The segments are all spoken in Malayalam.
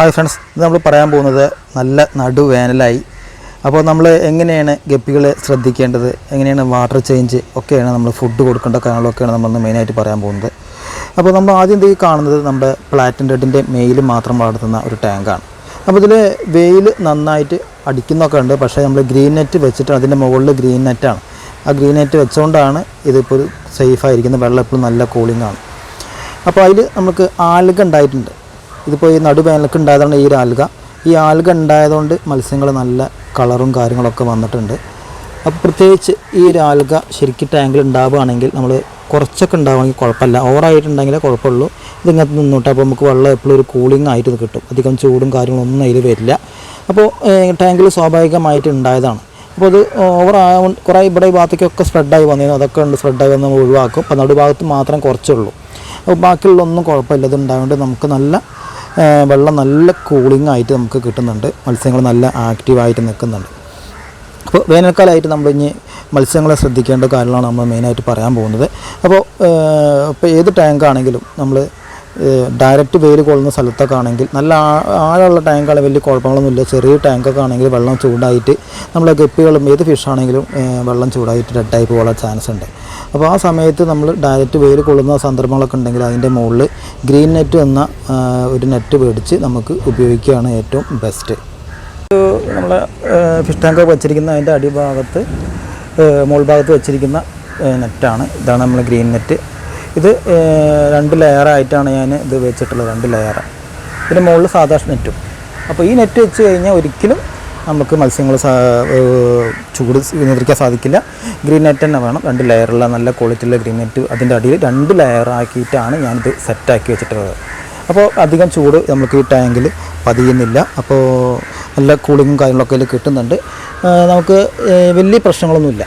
ഹായ് ഫ്രണ്ട്സ് ഇത് നമ്മൾ പറയാൻ പോകുന്നത് നല്ല നടുവേനലായി. അപ്പോൾ നമ്മൾ എങ്ങനെയാണ് ഗപ്പികളെ ശ്രദ്ധിക്കേണ്ടത്? എങ്ങനെയാണ് വാട്ടർ ചേഞ്ച് ഒക്കെയാണ് നമ്മൾ ഫുഡ് കൊടുക്കേണ്ട കാര്യങ്ങളൊക്കെയാണ് നമ്മൾ മെയിനായിട്ട് പറയാൻ പോകുന്നത്. അപ്പോൾ നമ്മൾ ആദ്യം എന്തെങ്കിലും കാണുന്നത്? നമ്മുടെ പ്ലാറ്റിൻ റെഡിന്റെ മെയിൽ മാത്രം വളർത്തുന്ന ഒരു ടാങ്കാണ് അപ്പോൾ ഇതിൽ വെയിൽ നന്നായിട്ട് അടിക്കുന്നൊക്കെ ഉണ്ട്. പക്ഷേ നമ്മൾ ഗ്രീൻ നെറ്റ് വെച്ചിട്ട് അതിന്റെ മുകളിൽ ഗ്രീൻ നെറ്റാണ് ആ ഗ്രീൻ നെറ്റ് വെച്ചുകൊണ്ടാണ് ഇതിപ്പോൾ സേഫായിരിക്കുന്നത് വെള്ളം എപ്പോഴും നല്ല കൂളിംഗ് ആണ്. അപ്പോൾ അതിൽ നമുക്ക് ആൽഗ ഉണ്ടായിട്ടുണ്ട്. ഇതിപ്പോൾ ഈ നടുവേനലൊക്കെ ഉണ്ടായതാണ് ഈ ആൽഗ. ഈ ആൽഗ ഉണ്ടായതുകൊണ്ട് മത്സ്യങ്ങൾ നല്ല കളറും കാര്യങ്ങളൊക്കെ വന്നിട്ടുണ്ട്. അപ്പോൾ പ്രത്യേകിച്ച് ഈ ഒരു ആൽഗ ശരിക്കും ടാങ്കിൽ ഉണ്ടാവുകയാണെങ്കിൽ നമ്മൾ കുറച്ചൊക്കെ ഉണ്ടാവുകയാണെങ്കിൽ കുഴപ്പമില്ല. ഓവറായിട്ടുണ്ടെങ്കിലേ കുഴപ്പമുള്ളൂ. ഇതിങ്ങനത്ത് നിന്നോട്ട് അപ്പോൾ നമുക്ക് വെള്ളം എപ്പോഴും ഒരു കൂളിംഗ് ആയിട്ട് കിട്ടും. അധികം ചൂടും കാര്യങ്ങളൊന്നും അതിൽ വരില്ല. അപ്പോൾ ടാങ്കിൽ സ്വാഭാവികമായിട്ട് ഉണ്ടായതാണ്. അപ്പോൾ അത് ഓവർ കുറേ ഇവിടെ ഈ ഭാഗത്തേക്കൊക്കെ സ്പ്രെഡായി വന്നിരുന്നു അതൊക്കെ ഉണ്ട് സ്പ്രെഡായി വന്ന് നമ്മൾ ഒഴിവാക്കും. അപ്പോൾ നടുഭാഗത്ത് മാത്രം കുറച്ചുള്ളൂ അപ്പോൾ ബാക്കിയുള്ളൊന്നും കുഴപ്പമില്ല. ഇത് ഉണ്ടായതുകൊണ്ട് നമുക്ക് നല്ല വെള്ളം നല്ല കൂളിംഗ് ആയിട്ട് നമുക്ക് കിട്ടുന്നുണ്ട്. മത്സ്യങ്ങൾ നല്ല ആക്റ്റീവായിട്ട് നിൽക്കുന്നുണ്ട്. അപ്പോൾ വേനൽക്കാലമായിട്ട് നമ്മൾ ഇനി മത്സ്യങ്ങളെ ശ്രദ്ധിക്കേണ്ട കാര്യങ്ങളാണ് നമ്മൾ മെയിനായിട്ട് പറയാൻ പോകുന്നത്. അപ്പോൾ ഇപ്പോൾ ഏത് ടാങ്കാണെങ്കിലും നമ്മൾ ഡയറക്റ്റ് വെയിൽ കൊള്ളുന്ന സ്ഥലത്തൊക്കെ ആണെങ്കിൽ നല്ല ആഴമുള്ള ടാങ്കാണ് വലിയ കുഴപ്പങ്ങളൊന്നുമില്ല. ചെറിയ ടാങ്കൊക്കെ ആണെങ്കിൽ വെള്ളം ചൂടായിട്ട് നമ്മളെ ഗപ്പികളും ഏത് ഫിഷാണെങ്കിലും വെള്ളം ചൂടായിട്ട് ഡെഡായി പോകാനുള്ള ചാൻസ് ഉണ്ട്. അപ്പോൾ ആ സമയത്ത് നമ്മൾ ഡയറക്റ്റ് വെയിൽ കൊള്ളുന്ന സന്ദർഭങ്ങളൊക്കെ ഉണ്ടെങ്കിൽ അതിന്റെ മുകളിൽ ഗ്രീൻ നെറ്റ് എന്ന ഒരു നെറ്റ് മേടിച്ച് നമുക്ക് ഉപയോഗിക്കുകയാണ് ഏറ്റവും ബെസ്റ്റ് നമ്മൾ ഫിഷ് ടാങ്ക് വെച്ചിരിക്കുന്ന അതിന്റെ അടിഭാഗത്ത് മുകൾ ഭാഗത്ത് വെച്ചിരിക്കുന്ന നെറ്റാണ് ഇതാണ് നമ്മൾ ഗ്രീൻ നെറ്റ് ഇത് രണ്ട് ലെയറായിട്ടാണ് ഞാൻ ഇത് വെച്ചിട്ടുള്ളത്. രണ്ട് ലെയർ ഇതിന്റെ മുകളിൽ സാധാരണ നെറ്റും അപ്പോൾ ഈ നെറ്റ് വെച്ച് കഴിഞ്ഞാൽ ഒരിക്കലും നമുക്ക് മത്സ്യങ്ങൾ ചൂട് നിയന്ത്രിക്കാൻ സാധിക്കില്ല. ഗ്രീൻ നെറ്റ് തന്നെ വേണം. രണ്ട് ലെയറുള്ള നല്ല ക്വാളിറ്റിയുള്ള ഗ്രീൻ നെറ്റ് അതിന്റെ അടിയിൽ രണ്ട് ലെയർ ആക്കിയിട്ടാണ് ഞാനിത് സെറ്റാക്കി വെച്ചിട്ടുള്ളത്. അപ്പോൾ അധികം ചൂട് നമുക്ക് ഈ ടാങ്കിൽ പതിയുന്നില്ല. അപ്പോൾ നല്ല കൂളിങ്ങും കാര്യങ്ങളൊക്കെ കിട്ടുന്നുണ്ട്. നമുക്ക് വലിയ പ്രശ്നങ്ങളൊന്നുമില്ല.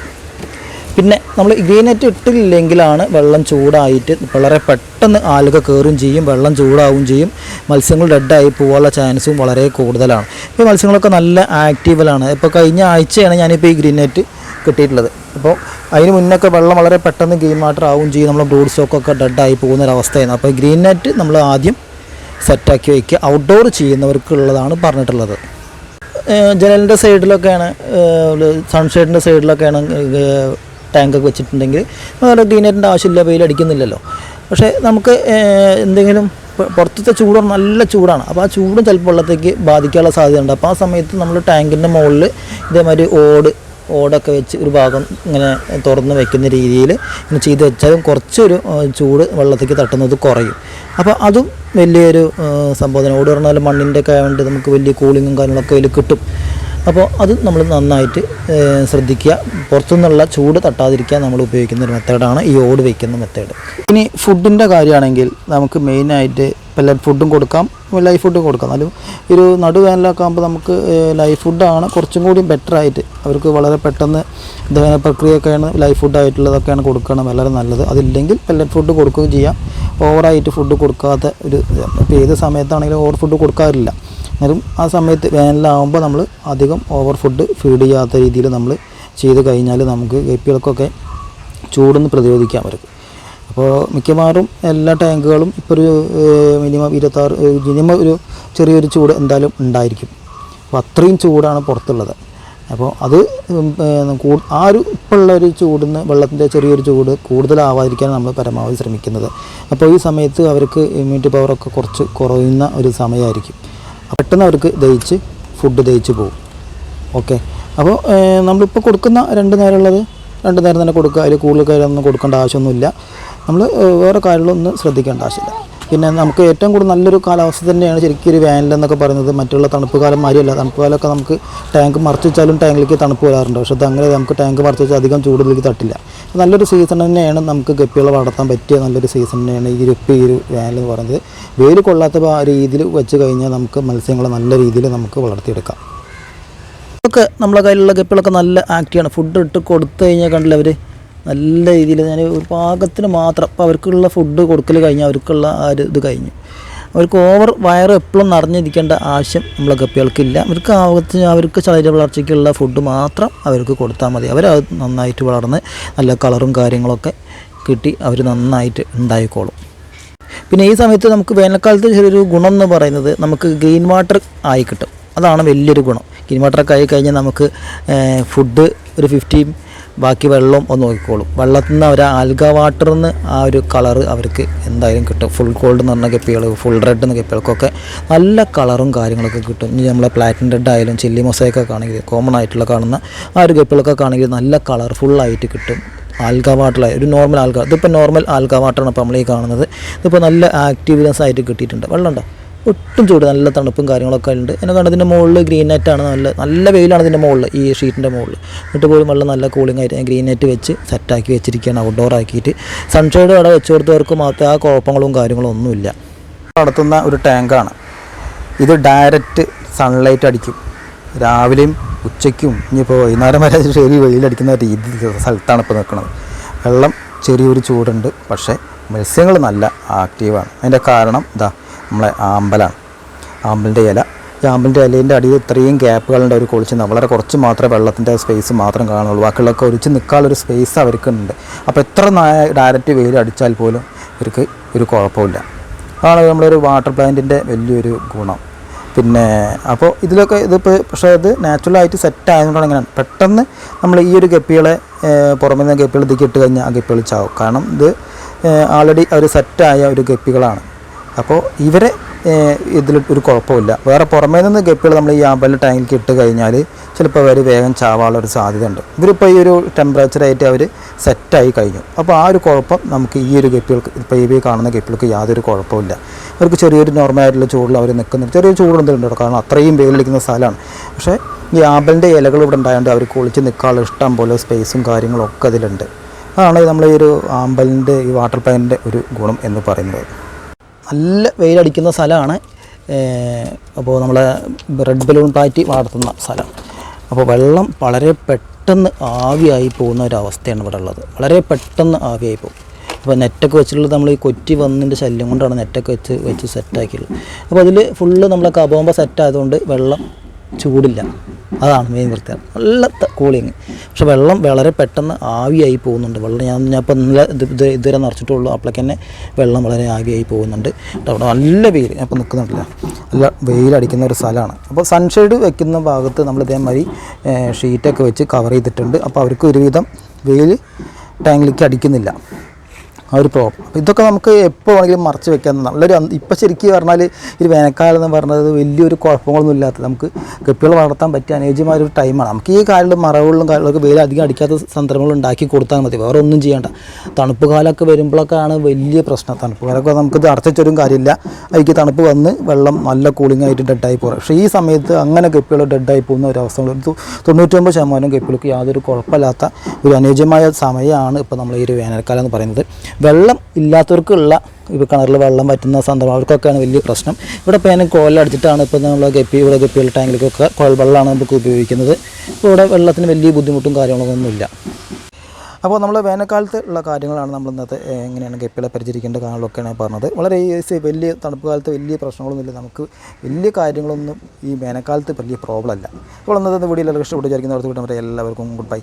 പിന്നെ നമ്മൾ ഗ്രീനറ്റ് ഇട്ടില്ലെങ്കിലാണ് വെള്ളം ചൂടായിട്ട് വളരെ പെട്ടെന്ന് ആലുക കയറുകയും ചെയ്യും വെള്ളം ചൂടാവുകയും ചെയ്യും. മത്സ്യങ്ങൾ ഡെഡായി പോകാനുള്ള ചാൻസും വളരെ കൂടുതലാണ്. ഇപ്പോൾ മത്സ്യങ്ങളൊക്കെ നല്ല ആക്റ്റീവിലാണ് ഇപ്പോൾ കഴിഞ്ഞ ആഴ്ചയാണ് ഞാനിപ്പോൾ ഈ ഗ്രീനറ്റ് കിട്ടിയിട്ടുള്ളത്. അപ്പോൾ അതിന് മുന്നൊക്കെ വെള്ളം വളരെ പെട്ടെന്ന് ഗ്രീൻ വാട്ടർ ആവുകയും ചെയ്യും. നമ്മൾ ബ്രൂഡ് സ്റ്റോക്കൊക്കെ ഡെഡായി പോകുന്ന ഒരു അവസ്ഥയാണ് അപ്പോൾ ഗ്രീൻ നെറ്റ് നമ്മൾ ആദ്യം സെറ്റാക്കി വയ്ക്കുക ഔട്ട്ഡോർ ചെയ്യുന്നവർക്കുള്ളതാണ് പറഞ്ഞിട്ടുള്ളത്. ജനലിന്റെ സൈഡിലൊക്കെയാണ് സൺഷെയ്ഡിന്റെ സൈഡിലൊക്കെയാണ് ടാങ്കൊക്കെ വെച്ചിട്ടുണ്ടെങ്കിൽ വേറെ ഗ്രീനറിന്റെ ആവശ്യമില്ല വെയിൽ അടിക്കുന്നില്ലല്ലോ. പക്ഷേ നമുക്ക് എന്തെങ്കിലും പുറത്തത്തെ ചൂട് നല്ല ചൂടാണ്. അപ്പോൾ ആ ചൂടും ചിലപ്പോൾ വെള്ളത്തേക്ക് ബാധിക്കാനുള്ള സാധ്യതയുണ്ട്. അപ്പോൾ ആ സമയത്ത് നമ്മൾ ടാങ്കിന്റെ മുകളിൽ ഇതേമാതിരി ഓട് ഓടൊക്കെ വെച്ച് ഒരു ഭാഗം ഇങ്ങനെ തുറന്ന് വെക്കുന്ന രീതിയിൽ ഇങ്ങനെ ചെയ്ത് വെച്ചാലും കുറച്ചൊരു ചൂട് വെള്ളത്തേക്ക് തട്ടുന്നത് കുറയും. അപ്പോൾ അതും വലിയൊരു സംബോധന ഓട് പറഞ്ഞാൽ മണ്ണിന്റെ ഒക്കെ ആയതുകൊണ്ട് നമുക്ക് വലിയ കൂളിങ്ങും കാര്യങ്ങളൊക്കെ അതിൽ കിട്ടും. അപ്പോൾ അത് നമ്മൾ നന്നായിട്ട് ശ്രദ്ധിക്കുക. പുറത്തുനിന്നുള്ള ചൂട് തട്ടാതിരിക്കാൻ നമ്മൾ ഉപയോഗിക്കുന്ന ഒരു മെത്തേഡാണ് ഈ ഓട് വയ്ക്കുന്ന മെത്തേഡ് ഇനി ഫുഡിന്റെ കാര്യമാണെങ്കിൽ നമുക്ക് മെയിനായിട്ട് പെല്ലറ്റ് ഫുഡും കൊടുക്കാം ലൈഫ് ഫുഡ് കൊടുക്കാം. എന്നാലും ഒരു നടുവേനലൊക്കെ ആകുമ്പോൾ നമുക്ക് ലൈഫ് ഫുഡാണ് കുറച്ചും കൂടി ബെറ്റർ ആയിട്ട്. അവർക്ക് വളരെ പെട്ടെന്ന് ദഹന പ്രക്രിയയൊക്കെയാണ് ലൈഫ് ഫുഡായിട്ടുള്ളതൊക്കെയാണ് കൊടുക്കണം. വളരെ നല്ലത്. അതില്ലെങ്കിൽ പെല്ലറ്റ് ഫുഡ് കൊടുക്കുകയും ചെയ്യാം. ഓവറായിട്ട് ഫുഡ് കൊടുക്കാത്ത ഒരു ഇപ്പോൾ ഏത് സമയത്താണെങ്കിലും ഓവർ ഫുഡ് കൊടുക്കാറില്ല. എന്നാലും ആ സമയത്ത് വേനലാകുമ്പോൾ നമ്മൾ അധികം ഓവർ ഫുഡ് ഫീഡ് ചെയ്യാത്ത രീതിയിൽ നമ്മൾ ചെയ്ത് കഴിഞ്ഞാൽ നമുക്ക് ഗപ്പികൾക്കൊക്കെ ചൂടൊന്ന് പ്രതിരോധിക്കാൻ അവർക്ക്. അപ്പോൾ മിക്കവാറും എല്ലാ ടാങ്കുകളും ഇപ്പോൾ ഒരു മിനിമം ഇരുപത്താറ് മിനിമം ഒരു ചെറിയൊരു ചൂട് എന്തായാലും ഉണ്ടായിരിക്കും. അപ്പോൾ അത്രയും ചൂടാണ് പുറത്തുള്ളത്. അപ്പോൾ അത് ആ ഒരു ഇപ്പോഴുള്ള ഒരു ചൂടിന്ന് വെള്ളത്തിന്റെ ചെറിയൊരു ചൂട് കൂടുതലാവാതിരിക്കാൻ നമ്മൾ പരമാവധി ശ്രമിക്കുന്നത്. അപ്പോൾ ഈ സമയത്ത് അവർക്ക് ഇമ്മ്യൂണിറ്റി പവറൊക്കെ കുറച്ച് കുറയുന്ന ഒരു സമയമായിരിക്കും പെട്ടെന്ന് അവർക്ക് ദഹിച്ച് ഫുഡ് ദഹിച്ച് പോകും. ഓക്കെ അപ്പോൾ നമ്മളിപ്പോൾ കൊടുക്കുന്ന രണ്ട് നേരമുള്ളത് രണ്ട് നേരം തന്നെ കൊടുക്കുക. അതിൽ കൂടുതൽ കാര്യമൊന്നും കൊടുക്കേണ്ട ആവശ്യമൊന്നുമില്ല. നമ്മൾ വേറെ കാര്യങ്ങളൊന്നും ശ്രദ്ധിക്കേണ്ട ആവശ്യമില്ല. പിന്നെ നമുക്ക് ഏറ്റവും കൂടുതൽ നല്ലൊരു കാലാവസ്ഥ തന്നെയാണ് ശരിക്കും ഒരു വേനലെന്നൊക്കെ പറയുന്നത്. മറ്റുള്ള തണുപ്പ് കാലം മാറിയല്ല. തണുപ്പ് കാലമൊക്കെ നമുക്ക് ടാങ്ക് മറച്ചു വെച്ചാലും ടാങ്കിലേക്ക് തണുപ്പ് വരാറുണ്ട്. പക്ഷേ അങ്ങനെ നമുക്ക് ടാങ്ക് മറച്ചു വെച്ചാൽ അധികം ചൂടിലേക്ക് തട്ടില്ല. നല്ലൊരു സീസൺ തന്നെയാണ് നമുക്ക് ഗപ്പികളെ വളർത്താൻ പറ്റിയ നല്ലൊരു സീസൺ തന്നെയാണ് ഈ ഇപ്പം ഈ ഒരു വേനൽ എന്ന് പറയുന്നത്. വെയിൽ കൊള്ളാത്ത രീതിയിൽ വെച്ച് കഴിഞ്ഞാൽ നമുക്ക് മത്സ്യങ്ങളെ നല്ല രീതിയിൽ നമുക്ക് വളർത്തിയെടുക്കാം. ഒക്കെ നമ്മളെ കയ്യിലുള്ള ഗപ്പികളൊക്കെ നല്ല ആക്റ്റീവാണ് ഫുഡ് ഇട്ട് കൊടുത്തു കഴിഞ്ഞാൽ കണ്ടില്ല അവർ നല്ല രീതിയിൽ ഞാൻ ഒരു പാകത്തിന് മാത്രം അപ്പോൾ അവർക്കുള്ള ഫുഡ് കൊടുക്കൽ കഴിഞ്ഞാൽ അവർക്കുള്ള ആ ഒരു ഇത് കഴിഞ്ഞു. അവർക്ക് ഓവർ വയറ് എപ്പോഴും നിറഞ്ഞിരിക്കേണ്ട ആവശ്യം നമ്മളെ ഗപ്പികൾക്കില്ല. അവർക്ക് ആവശ്യത്തിന് അവർക്ക് ശരീര വളർച്ചയ്ക്കുള്ള ഫുഡ് മാത്രം അവർക്ക് കൊടുത്താൽ മതി. അവർ നന്നായിട്ട് വളർന്ന് നല്ല കളറും കാര്യങ്ങളൊക്കെ കിട്ടി അവർ നന്നായിട്ട് ഉണ്ടായിക്കോളും. പിന്നെ ഈ സമയത്ത് നമുക്ക് വേനൽക്കാലത്ത് ചെറിയൊരു ഗുണം എന്ന് പറയുന്നത് നമുക്ക് ഗ്രീൻ വാട്ടർ ആയി കിട്ടും. അതാണ് വലിയൊരു ഗുണം. ഗ്രീൻ വാട്ടറൊക്കെ ആയി കഴിഞ്ഞാൽ നമുക്ക് ഫുഡ് ഒരു ഫിഫ്റ്റീൻ ബാക്കി വെള്ളം ഒന്ന് നോക്കിക്കോളും വെള്ളത്തിൽ നിന്ന് അവർ ആൽഗ വാട്ടറിൽ നിന്ന് ആ ഒരു കളറ് അവർക്ക് എന്തായാലും കിട്ടും. ഫുൾ ഗോൾഡ് എന്ന് പറഞ്ഞ കെപ്പികൾ ഫുൾ റെഡ് എന്ന കെപ്പികൾക്കൊക്കെ നല്ല കളറും കാര്യങ്ങളൊക്കെ കിട്ടും. ഇനി നമ്മളെ പ്ലാറ്റിൻ റെഡ് ആയാലും ചില്ലി മൊസൈക്കൊക്കെ ആണെങ്കിൽ കോമൺ ആയിട്ടുള്ള കാണുന്ന ആ ഒരു കെപ്പികളൊക്കെ ആണെങ്കിൽ നല്ല കളർഫുള്ളായിട്ട് കിട്ടും. ആൽഗ വാട്ടറായി ഒരു നോർമൽ ആൽഗ ഇതിപ്പോൾ നോർമൽ ആൽഗ വാട്ടറാണ് ഇപ്പോൾ നമ്മൾ ഈ കാണുന്നത്. ഇതിപ്പോൾ നല്ല ആക്റ്റീവ്നെസ് ആയിട്ട് കിട്ടിയിട്ടുണ്ട്. വെള്ളം ഉണ്ടോ ഒട്ടും ചൂട് നല്ല തണുപ്പും കാര്യങ്ങളൊക്കെ ഉണ്ട്. എന്നെ കണ്ടതിന്റെ മുകളിൽ ഗ്രീൻ ആണ്. നല്ല നല്ല വെയിലാണ് ഇതിന്റെ മുകളിൽ ഈ ഷീറ്റിന്റെ മുകളിൽ എന്നിട്ട് പോലും വെള്ളം നല്ല കൂളിംഗ് ആയിട്ട് ഗ്രീൻ നെറ്റ് വെച്ച് സെറ്റാക്കി വെച്ചിരിക്കുകയാണ് ഔട്ട്ഡോർ ആക്കിയിട്ട്. സൺഷെയ്ഡ് അവിടെ വെച്ച് കൊടുത്തവർക്ക് മാത്രമേ ആ കുഴപ്പങ്ങളും കാര്യങ്ങളും ഒന്നുമില്ല. നടത്തുന്ന ഒരു ടാങ്കാണ് ഇത് ഡയറക്റ്റ് സൺലൈറ്റ് അടിക്കും. രാവിലെയും ഉച്ചയ്ക്കും ഇനിയിപ്പോൾ വൈകുന്നേരം വരെ ശരി വെയിലടിക്കുന്ന രീതി സ്ഥലത്താണ് ഇപ്പോൾ നിൽക്കുന്നത്. വെള്ളം ചെറിയൊരു ചൂടുണ്ട് പക്ഷേ മത്സ്യങ്ങൾ നല്ല ആക്റ്റീവാണ് അതിന്റെ കാരണം ഇതാ നമ്മളെ ആമ്പലാണ്. ആമ്പലിന്റെ ഇല. ഈ ആമ്പലിന്റെ ഇലേന്റെ അടിയിൽ ഇത്രയും ഗ്യാപ്പുകളുണ്ട് അവർ കുളിച്ച് വളരെ കുറച്ച് മാത്രമേ വെള്ളത്തിന്റെ സ്പേസ് മാത്രം കാണുള്ളൂ. ബാക്കിയുള്ളൊക്കെ ഒരിച്ച് നിൽക്കാനുള്ളൊരു സ്പേസ് അവർക്കുണ്ട്. അപ്പോൾ എത്ര ഡയറക്റ്റ് വെയിൽ അടിച്ചാൽ പോലും ഇവർക്ക് ഒരു കുഴപ്പമില്ല. അതാണ് നമ്മളൊരു വാട്ടർ പ്ലാന്റിന്റെ വലിയൊരു ഗുണം. പിന്നെ അപ്പോൾ ഇതിലൊക്കെ ഇതിപ്പോൾ പക്ഷേ അത് നാച്ചുറലായിട്ട് സെറ്റ് ആയതുകൊണ്ടാണ് ഇങ്ങനെ. പെട്ടെന്ന് നമ്മൾ ഈ ഒരു ഗപ്പികളെ പുറമേ നിന്ന് ഗപ്പികൾ ഇതിലേക്ക് ഇട്ട് കഴിഞ്ഞാൽ ആ ഗപ്പികൾ ചാവും. കാരണം ഇത് ആൾറെഡി അവർ സെറ്റായ ഒരു ഗപ്പികളാണ്. അപ്പോൾ ഇവരെ ഇതിൽ ഒരു കുഴപ്പമില്ല. വേറെ പുറമേ നിന്ന് ഗപ്പികൾ നമ്മൾ ഈ ആമ്പലിന്റെ ടാങ്കിൽ ഇട്ട് കഴിഞ്ഞാൽ ചിലപ്പോൾ അവർ വേഗം ചാവാനുള്ള ഒരു സാധ്യത ഉണ്ട് ഇവരിപ്പോൾ ഈ ഒരു ടെമ്പറേച്ചറായിട്ട് അവർ സെറ്റായി കഴിഞ്ഞു. അപ്പോൾ ആ ഒരു കുഴപ്പം നമുക്ക് ഈ ഒരു ഗപ്പികൾക്ക് ഇപ്പോൾ ഈ കാണുന്ന ഗപ്പികൾക്ക് യാതൊരു കുഴപ്പമില്ല അവർക്ക് ചെറിയൊരു നോർമലായിട്ടുള്ള ചൂടിൽ അവർ നിൽക്കുന്നുണ്ട് ചെറിയ ചൂടുണ്ട് കാരണം അത്രയും വെയിലടിക്കുന്ന സ്ഥലമാണ്. പക്ഷേ ഈ ആമ്പലിന്റെ ഇലകൾ ഇവിടെ ഉണ്ടായതുകൊണ്ട് അവർ കുളിച്ച് നിൽക്കാനുള്ള ഇഷ്ടം പോലെ സ്പേസും കാര്യങ്ങളും ഒക്കെ അതിലുണ്ട്. അതാണ് നമ്മൾ ഈ ഒരു ആമ്പലിന്റെ ഈ വാട്ടർ പ്ലാന്റിന്റെ ഒരു ഗുണം എന്ന് പറയുന്നത്. നല്ല വെയിലടിക്കുന്ന സ്ഥലമാണ്. അപ്പോൾ നമ്മൾ റെഡ് ബലൂൺ പാറ്റി വളർത്തുന്ന സ്ഥലം. അപ്പോൾ വെള്ളം വളരെ പെട്ടെന്ന് ആവിയായി പോകുന്ന ഒരു അവസ്ഥയാണ് ഇവിടെ ഉള്ളത്. വളരെ പെട്ടെന്ന് ആവിയായി പോകും. അപ്പോൾ നെറ്റൊക്കെ വെച്ചിട്ടുള്ളത് നമ്മൾ ഈ കൊറ്റി വന്നതിന്റെ ശല്യം കൊണ്ടാണ് നെറ്റൊക്കെ വെച്ച് വെച്ച് സെറ്റാക്കിയുള്ളത് അപ്പോൾ അതിൽ ഫുള്ള് നമ്മളെ കബോമ്പ സെറ്റ് ആയതുകൊണ്ട് വെള്ളം ചൂടില്ല. അതാണ് മെയിൻ പ്രത്യേകത നല്ല കൂളിങ് പക്ഷെ വെള്ളം വളരെ പെട്ടെന്ന് ആവിയായി പോകുന്നുണ്ട്. വെള്ളം ഞാൻ ഞാൻ ഇപ്പം ഇന്നലെ ഇത് ഇത് ഇതുവരെ നിറച്ചിട്ടുള്ളൂ. അപ്പോഴേക്ക് തന്നെ വെള്ളം വളരെ ആവിയായി പോകുന്നുണ്ട്. അവിടെ നല്ല വെയിൽ. ഞാൻ ഇപ്പം നിൽക്കുന്നുണ്ടല്ല. നല്ല വെയിലടിക്കുന്ന ഒരു സ്ഥലമാണ്. അപ്പോൾ സൺഷെയ്ഡ് വെക്കുന്ന ഭാഗത്ത് നമ്മൾ ഇതേമാതിരി ഷീറ്റൊക്കെ വെച്ച് കവർ ചെയ്തിട്ടുണ്ട്. അപ്പോൾ അവർക്ക് ഒരുവിധം വെയിൽ ടാങ്കിലേക്ക് അടിക്കുന്നില്ല. ആ ഒരു പ്രോബ്ലം ഇതൊക്കെ നമുക്ക് എപ്പോൾ വേണമെങ്കിലും മറച്ച് വെക്കാൻ നല്ലൊരു ഇപ്പോൾ ഇപ്പം ശരിക്കും പറഞ്ഞാൽ ഈ വേനൽക്കാലം എന്ന് പറഞ്ഞത് വലിയൊരു കുഴപ്പങ്ങളൊന്നും ഇല്ലാത്ത നമുക്ക് കെപ്പികൾ വളർത്താൻ പറ്റിയ അനുയോജ്യമായ ഒരു ടൈമാണ് നമുക്ക് ഈ കാലിലും മറവുകളിലും കാര്യങ്ങളൊക്കെ വെയിൽ അധികം അടിക്കാത്ത സന്ദർഭങ്ങൾ ഉണ്ടാക്കി കൊടുത്താൽ മതി. വേറെ ഒന്നും ചെയ്യേണ്ട. തണുപ്പ് കാലമൊക്കെ വരുമ്പോഴൊക്കെയാണ് വലിയ പ്രശ്നം. തണുപ്പ് കാലമൊക്കെ നമുക്കിത് അടച്ചൊരു കാര്യമില്ല. അതിക്ക് തണുപ്പ് വന്ന് വെള്ളം നല്ല കൂളിംഗ് ആയിട്ട് ഡെഡായി പോകും. പക്ഷേ ഈ സമയത്ത് അങ്ങനെ കെപ്പികൾ ഡെഡായി പോകുന്ന ഒരു അവസ്ഥ തൊണ്ണൂറ്റൊമ്പത് ശതമാനം കെപ്പികൾക്ക് യാതൊരു കുഴപ്പമില്ലാത്ത ഒരു അനുയോജ്യമായ സമയമാണ് ഇപ്പോൾ നമ്മൾ ഈ ഒരു വേനൽക്കാലം എന്ന് പറയുന്നത്. വെള്ളം ഇല്ലാത്തവർക്കുള്ള ഇപ്പോൾ കിണറിൽ വെള്ളം പറ്റുന്ന സന്ദർഭം അവർക്കൊക്കെയാണ് വലിയ പ്രശ്നം. ഇവിടെ ഇപ്പോൾ ഞാൻ കോലടിച്ചിട്ടാണ് ഇപ്പോൾ നമ്മൾ ഗപ്പി ഇവിടെ ഗപ്പിയുള്ള ടാങ്കിലേക്കൊക്കെ കുഴൽ വെള്ളമാണ് നമുക്ക് ഉപയോഗിക്കുന്നത്. ഇവിടെ വെള്ളത്തിന് വലിയ ബുദ്ധിമുട്ടും കാര്യങ്ങളൊന്നും ഒന്നുമില്ല. അപ്പോൾ നമ്മൾ വേനൽക്കാലത്ത് ഉള്ള കാര്യങ്ങളാണ് നമ്മൾ ഇന്നത്തെ എങ്ങനെയാണ് ഗപ്പികളെ പരിചരിക്കേണ്ട കാര്യങ്ങളൊക്കെയാണ് പറഞ്ഞത്. വളരെ ഈസി വലിയ തണുപ്പ് കാലത്ത് വലിയ പ്രശ്നങ്ങളൊന്നുമില്ല. നമുക്ക് വലിയ കാര്യങ്ങളൊന്നും ഈ വേനൽക്കാലത്ത് വലിയ പ്രോബ്ലം അല്ല. അപ്പോൾ ഇന്നത്തെ വീഡിയോ എല്ലാവർക്കും ഇഷ്ടപ്പെട്ടു വിചാരിക്കുന്നവർക്ക് എല്ലാവർക്കും ഗുഡ് ബൈ